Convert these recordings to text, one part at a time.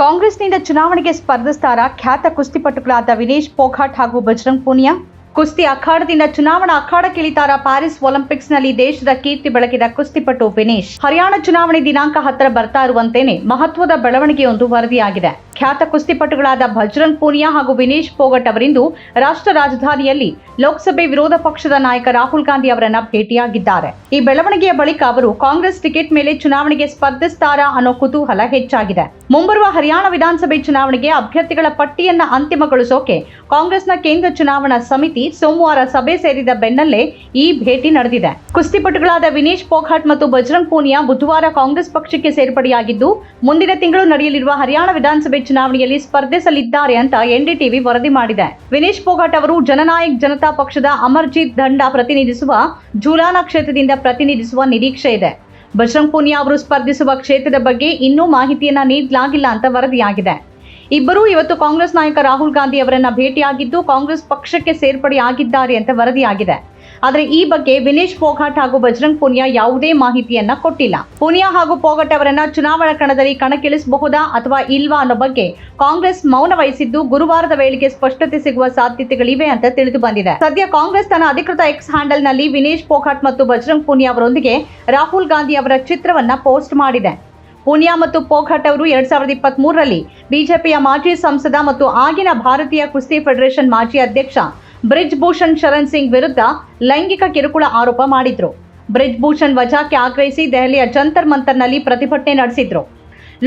ಕಾಂಗ್ರೆಸ್ನಿಂದ ಚುನಾವಣೆಗೆ ಸ್ಪರ್ಧಿಸ್ತಾರ ಖ್ಯಾತ ಕುಸ್ತಿಪಟುಗಳಾದ ವಿನೇಶ್ ಪೋಖಾಟ್ ಹಾಗೂ ಬಜರಂಗ್ ಪೂನಿಯಾ. ಕುಸ್ತಿ ಅಖಾಡದಿಂದ ಚುನಾವಣಾ ಅಖಾಡಕ್ಕಿಳಿತಾರ ಪ್ಯಾರಿಸ್ ಒಲಿಂಪಿಕ್ಸ್ನಲ್ಲಿ ದೇಶದ ಕೀರ್ತಿ ಬೆಳಗಿದ ಕುಸ್ತಿಪಟು ವಿನೇಶ್. ಹರಿಯಾಣ ಚುನಾವಣೆ ದಿನಾಂಕ ಹತ್ತಿರ ಬರ್ತಾ ಇರುವಂತೆಯೇ ಮಹತ್ವದ ಬೆಳವಣಿಗೆಯೊಂದು ವರದಿಯಾಗಿದೆ. ಖ್ಯಾತ ಕುಸ್ತಿಪಟುಗಳಾದ ಬಜರಂಗ್ ಪೂನಿಯಾ ಹಾಗೂ ವಿನೇಶ್ ಪೋಗಟ್ ಅವರಿಂದು ರಾಷ್ಟ್ರ ರಾಜಧಾನಿಯಲ್ಲಿ ಲೋಕಸಭೆ ವಿರೋಧ ಪಕ್ಷದ ನಾಯಕ ರಾಹುಲ್ ಗಾಂಧಿ ಅವರನ್ನ ಭೇಟಿಯಾಗಿದ್ದಾರೆ. ಈ ಬೆಳವಣಿಗೆಯ ಬಳಿಕ ಅವರು ಕಾಂಗ್ರೆಸ್ ಟಿಕೆಟ್ ಮೇಲೆ ಚುನಾವಣೆಗೆ ಸ್ಪರ್ಧಿಸ್ತಾರಾ ಅನ್ನೋ ಕುತೂಹಲ ಹೆಚ್ಚಾಗಿದೆ. ಮುಂಬರುವ ಹರಿಯಾಣ ವಿಧಾನಸಭೆ ಚುನಾವಣೆಗೆ ಅಭ್ಯರ್ಥಿಗಳ ಪಟ್ಟಿಯನ್ನು ಅಂತಿಮಗೊಳಿಸೋಕೆ ಕಾಂಗ್ರೆಸ್ನ ಕೇಂದ್ರ ಚುನಾವಣಾ ಸಮಿತಿ ಸೋಮವಾರ ಸಭೆ ಸೇರಿದ ಬೆನ್ನಲ್ಲೇ ಈ ಭೇಟಿ ನಡೆದಿದೆ. ಕುಸ್ತಿಪಟುಗಳಾದ ವಿನೇಶ್ ಪೋಖಾಟ್ ಮತ್ತು ಬಜರಂಗ್ ಪೂನಿಯಾ ಬುಧವಾರ ಕಾಂಗ್ರೆಸ್ ಪಕ್ಷಕ್ಕೆ ಸೇರ್ಪಡೆಯಾಗಿದ್ದು, ಮುಂದಿನ ತಿಂಗಳು ನಡೆಯಲಿರುವ ಹರಿಯಾಣ ವಿಧಾನಸಭೆ ಚುನಾವಣೆಯಲ್ಲಿ ಸ್ಪರ್ಧಿಸಲಿದ್ದಾರೆ ಅಂತ ಎನ್ಡಿಟಿವಿ ವರದಿ ಮಾಡಿದೆ. ವಿನೇಶ್ ಪೋಘಾಟ್ ಅವರು ಜನನಾಯಕ್ ಜನತಾ ಪಕ್ಷದ ಅಮರ್ಜಿತ್ ದಂಡ ಪ್ರತಿನಿಧಿಸುವ, ಜೂಲಾನ ಕ್ಷೇತ್ರದಿಂದ ಪ್ರತಿನಿಧಿಸುವ ನಿರೀಕ್ಷೆ ಇದೆ. ಬಜರಂಗ್ ಪೂನಿಯಾ ಅವರು ಸ್ಪರ್ಧಿಸುವ ಕ್ಷೇತ್ರದ ಬಗ್ಗೆ ಇನ್ನೂ ಮಾಹಿತಿಯನ್ನ ನೀಡಲಾಗಿಲ್ಲ ಅಂತ ವರದಿಯಾಗಿದೆ. ಇಬ್ಬರೂ ಇವತ್ತು ಕಾಂಗ್ರೆಸ್ ನಾಯಕ ರಾಹುಲ್ ಗಾಂಧಿ ಅವರನ್ನ ಭೇಟಿಯಾಗಿದ್ದು ಕಾಂಗ್ರೆಸ್ ಪಕ್ಷಕ್ಕೆ ಸೇರ್ಪಡೆಯಾಗಿದ್ದಾರೆ ಅಂತ ವರದಿಯಾಗಿದೆ. ಆದರೆ ಈ ಬಗ್ಗೆ ವಿನೇಶ್ ಪೋಘಾಟ್ ಹಾಗೂ ಬಜರಂಗ್ ಪೂನಿಯಾ ಯಾವುದೇ ಮಾಹಿತಿಯನ್ನ ಕೊಟ್ಟಿಲ್ಲ. ಪುನಿಯಾ ಹಾಗೂ ಪೋಘಟ್ ಅವರನ್ನ ಚುನಾವಣಾ ಕಣದಲ್ಲಿ ಕಣಕ್ಕಿಳಿಸಬಹುದಾ ಅಥವಾ ಇಲ್ವಾ ಅನ್ನೋ ಬಗ್ಗೆ ಕಾಂಗ್ರೆಸ್ ಮೌನ ವಹಿಸಿದ್ದು ಗುರುವಾರದ ವೇಳೆಗೆ ಸ್ಪಷ್ಟತೆ ಸಿಗುವ ಸಾಧ್ಯತೆಗಳಿವೆ ಅಂತ ತಿಳಿದು ಬಂದಿದೆ. ಸದ್ಯ ಕಾಂಗ್ರೆಸ್ ತನ್ನ ಅಧಿಕೃತ ಎಕ್ಸ್ ಹ್ಯಾಂಡಲ್ನಲ್ಲಿ ವಿನೇಶ್ ಪೋಘಾಟ್ ಮತ್ತು ಬಜರಂಗ್ ಪೂನಿಯಾ ಅವರೊಂದಿಗೆ ರಾಹುಲ್ ಗಾಂಧಿ ಅವರ ಚಿತ್ರವನ್ನ ಪೋಸ್ಟ್ ಮಾಡಿದೆ. ಪೂನಿಯಾ ಮತ್ತು ಪೋಖಟ್ ಅವರು ಎರಡ್ ಸಾವಿರದ ಇಪ್ಪತ್ತ್ ಮೂರರಲ್ಲಿ ಬಿಜೆಪಿಯ ಮಾಜಿ ಸಂಸದ ಮತ್ತು ಆಗಿನ ಭಾರತೀಯ ಕುಸ್ತಿ ಫೆಡರೇಷನ್ ಮಾಜಿ ಅಧ್ಯಕ್ಷ ಬ್ರಿಜ್ ಭೂಷಣ್ ಶರಣ್ ಸಿಂಗ್ ವಿರುದ್ಧ ಲೈಂಗಿಕ ಕಿರುಕುಳ ಆರೋಪ ಮಾಡಿದ್ರು. ಬ್ರಿಜ್ ಭೂಷಣ್ ವಜಾಕ್ಕೆ ಆಗ್ರಹಿಸಿ ದೆಹಲಿಯ ಜಂತರ್ ಮಂತರ್ನಲ್ಲಿ ಪ್ರತಿಭಟನೆ ನಡೆಸಿದ್ರು.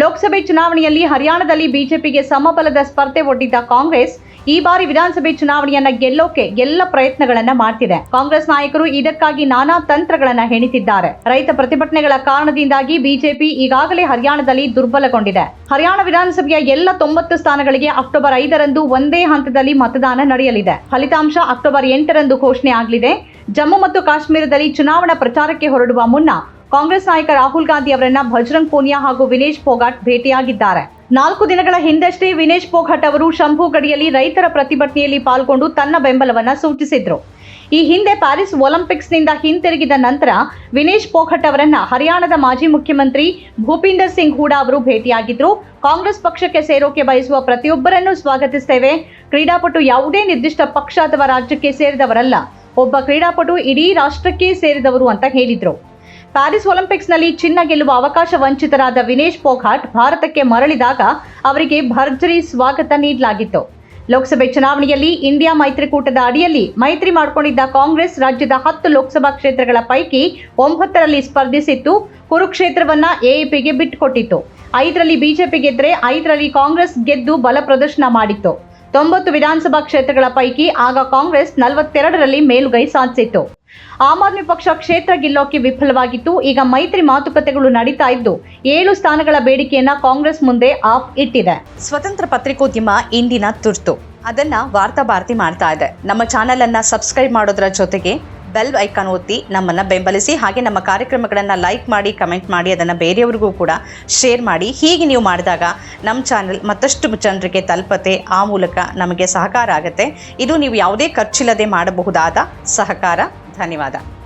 ಲೋಕಸಭೆ ಚುನಾವಣೆಯಲ್ಲಿ ಹರಿಯಾಣದಲ್ಲಿ ಬಿಜೆಪಿಗೆ ಸಮಬಲದ ಸ್ಪರ್ಧೆ ಒಡ್ಡಿದ್ದ ಕಾಂಗ್ರೆಸ್ ಈ ಬಾರಿ ವಿಧಾನಸಭೆ ಚುನಾವಣೆಯನ್ನ ಗೆಲ್ಲೋಕೆ ಎಲ್ಲ ಪ್ರಯತ್ನಗಳನ್ನ ಮಾಡ್ತಿದೆ. ಕಾಂಗ್ರೆಸ್ ನಾಯಕರು ಇದಕ್ಕಾಗಿ ನಾನಾ ತಂತ್ರಗಳನ್ನ ಹೆಣಿತಿದ್ದಾರೆ. ರೈತ ಪ್ರತಿಭಟನೆಗಳ ಕಾರಣದಿಂದಾಗಿ ಬಿಜೆಪಿ ಈಗಾಗಲೇ ಹರಿಯಾಣದಲ್ಲಿ ದುರ್ಬಲಗೊಂಡಿದೆ. ಹರಿಯಾಣ ವಿಧಾನಸಭೆಯ ಎಲ್ಲ ತೊಂಬತ್ತು ಸ್ಥಾನಗಳಿಗೆ ಅಕ್ಟೋಬರ್ ಐದರಂದು ಒಂದೇ ಹಂತದಲ್ಲಿ ಮತದಾನ ನಡೆಯಲಿದೆ. ಫಲಿತಾಂಶ ಅಕ್ಟೋಬರ್ ಎಂಟರಂದು ಘೋಷಣೆ ಆಗಲಿದೆ. ಜಮ್ಮು ಮತ್ತು ಕಾಶ್ಮೀರದಲ್ಲಿ ಚುನಾವಣಾ ಪ್ರಚಾರಕ್ಕೆ ಹೊರಡುವ ಮುನ್ನ ಕಾಂಗ್ರೆಸ್ ನಾಯಕ ರಾಹುಲ್ ಗಾಂಧಿ ಅವರನ್ನ ಭಜರಂಗ್ ಪೂನಿಯಾ ಹಾಗೂ ವಿನೇಶ್ ಫೋಗಾಟ್ ಭೇಟಿಯಾಗಿದ್ದಾರೆ. ನಾಲ್ಕು ದಿನಗಳ ಹಿಂದಷ್ಟೇ ವಿನೇಶ್ ಪೋಖಟ್ ಅವರು ಶಂಭು ಗಡಿಯಲ್ಲಿ ರೈತರ ಪ್ರತಿಭಟನೆಯಲ್ಲಿ ಪಾಲ್ಗೊಂಡು ತನ್ನ ಬೆಂಬಲವನ್ನು ಸೂಚಿಸಿದ್ರು. ಈ ಹಿಂದೆ ಪ್ಯಾರಿಸ್ ಒಲಿಂಪಿಕ್ಸ್ನಿಂದ ಹಿಂತಿರುಗಿದ ನಂತರ ವಿನೇಶ್ ಪೋಖಟ್ ಅವರನ್ನ ಹರಿಯಾಣದ ಮಾಜಿ ಮುಖ್ಯಮಂತ್ರಿ ಭೂಪಿಂದರ್ ಸಿಂಗ್ ಹೂಡಾ ಅವರು ಭೇಟಿಯಾಗಿದ್ರು. ಕಾಂಗ್ರೆಸ್ ಪಕ್ಷಕ್ಕೆ ಸೇರೋಕೆ ಬಯಸುವ ಪ್ರತಿಯೊಬ್ಬರನ್ನು ಸ್ವಾಗತಿಸ್ತೇವೆ. ಕ್ರೀಡಾಪಟು ಯಾವುದೇ ನಿರ್ದಿಷ್ಟ ಪಕ್ಷ ಅಥವಾ ರಾಜ್ಯಕ್ಕೆ ಸೇರಿದವರಲ್ಲ. ಒಬ್ಬ ಕ್ರೀಡಾಪಟು ಇಡೀ ರಾಷ್ಟ್ರಕ್ಕೆ ಸೇರಿದವರು ಅಂತ ಹೇಳಿದ್ರು. ಪ್ಯಾರಿಸ್ ಒಲಿಂಪಿಕ್ಸ್ನಲ್ಲಿ ಚಿನ್ನ ಗೆಲ್ಲುವ ಅವಕಾಶ ವಂಚಿತರಾದ ವಿನೇಶ್ ಪೋಘಾಟ್ ಭಾರತಕ್ಕೆ ಮರಳಿದಾಗ ಅವರಿಗೆ ಭರ್ಜರಿ ಸ್ವಾಗತ ನೀಡಲಾಗಿತ್ತು. ಲೋಕಸಭೆ ಚುನಾವಣೆಯಲ್ಲಿ ಇಂಡಿಯಾ ಮೈತ್ರಿಕೂಟದ ಅಡಿಯಲ್ಲಿ ಮೈತ್ರಿ ಮಾಡಿಕೊಂಡಿದ್ದ ಕಾಂಗ್ರೆಸ್ ರಾಜ್ಯದ ಹತ್ತು ಲೋಕಸಭಾ ಕ್ಷೇತ್ರಗಳ ಪೈಕಿ ಒಂಬತ್ತರಲ್ಲಿ ಸ್ಪರ್ಧಿಸಿತ್ತು. ಕುರುಕ್ಷೇತ್ರವನ್ನ ಎಎಪಿಗೆ ಬಿಟ್ಟುಕೊಟ್ಟಿತ್ತು. ಐದರಲ್ಲಿ ಬಿಜೆಪಿ ಗೆದ್ರೆ ಐದರಲ್ಲಿ ಕಾಂಗ್ರೆಸ್ ಗೆದ್ದು ಬಲ ಪ್ರದರ್ಶನ ಮಾಡಿತ್ತು. ತೊಂಬತ್ತು ವಿಧಾನಸಭಾ ಕ್ಷೇತ್ರಗಳ ಪೈಕಿ ಆಗ ಕಾಂಗ್ರೆಸ್ ನಲವತ್ತೆರಡರಲ್ಲಿ ಮೇಲುಗೈ ಸಾಧಿಸಿತ್ತು. ಆಮ್ ಆದ್ಮಿ ಪಕ್ಷ ಕ್ಷೇತ್ರ ಗೆಲ್ಲೋಕೆ ವಿಫಲವಾಗಿತ್ತು. ಈಗ ಮೈತ್ರಿ ಮಾತುಕತೆಗಳು ನಡೀತಾ ಇದ್ದು ಏಳು ಸ್ಥಾನಗಳ ಬೇಡಿಕೆಯನ್ನ ಕಾಂಗ್ರೆಸ್ ಮುಂದೆ ಆಫ್ ಇಟ್ಟಿದೆ. ಸ್ವತಂತ್ರ ಪತ್ರಿಕೋದ್ಯಮ ಇಂದಿನ ತುರ್ತು. ಅದನ್ನ ವಾರ್ತಾ ಭಾರತಿ ಮಾಡ್ತಾ ಇದೆ. ನಮ್ಮ ಚಾನೆಲ್ ಅನ್ನ ಸಬ್ಸ್ಕ್ರೈಬ್ ಮಾಡೋದ್ರ ಜೊತೆಗೆ ಬೆಲ್ ಐಕಾನ್ ಒತ್ತಿ ನಮ್ಮನ್ನ ಬೆಂಬಲಿಸಿ ಹಾಗೆ ನಮ್ಮ ಕಾರ್ಯಕ್ರಮಗಳನ್ನು ಲೈಕ್ ಮಾಡಿ ಕಮೆಂಟ್ ಮಾಡಿ ಅದನ್ನು ಬೇರೆಯವ್ರಿಗೂ ಕೂಡ ಶೇರ್ ಮಾಡಿ. ಹೀಗೆ ನೀವು ಮಾಡಿದಾಗ ನಮ್ಮ ಚಾನೆಲ್ ಮತ್ತಷ್ಟು ಜನರಿಗೆ ತಲುಪತೆ, ಆ ಮೂಲಕ ನಮಗೆ ಸಹಕಾರ ಆಗುತ್ತೆ. ಇದು ನೀವು ಯಾವುದೇ ಖರ್ಚಿಲ್ಲದೆ ಮಾಡಬಹುದಾದ ಸಹಕಾರ. ధన్యవాదాలు.